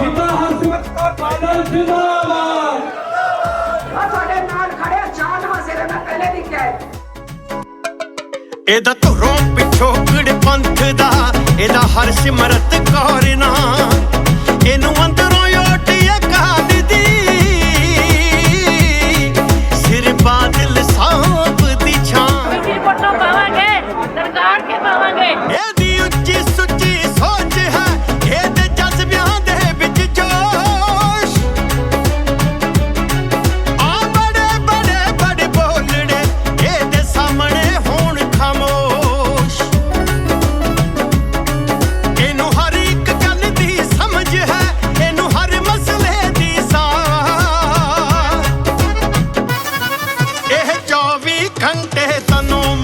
ਜਿੰਦਾ ਹਰਸਿਮਰਤ ਕੌਰ ਬਾਦਲ ਜਿੰਦਾਬਾਦ ਆ ਤੁਹਾਡੇ ਨਾਲ ਖੜੇ ਚਾਰ ਹਸੇਰੇ ਮੈਂ ਪਹਿਲੇ ਵੀ ਕਿਹਾ ਇਹਦਾ ਧੁਰੋਂ ਪਿੱਛੋਂ ਕਿਹੜੇ ਪੰਥ ਦਾ ਇਹਦਾ ਹਰਸਿਮਰਤ ਕੌਰ 探偵さん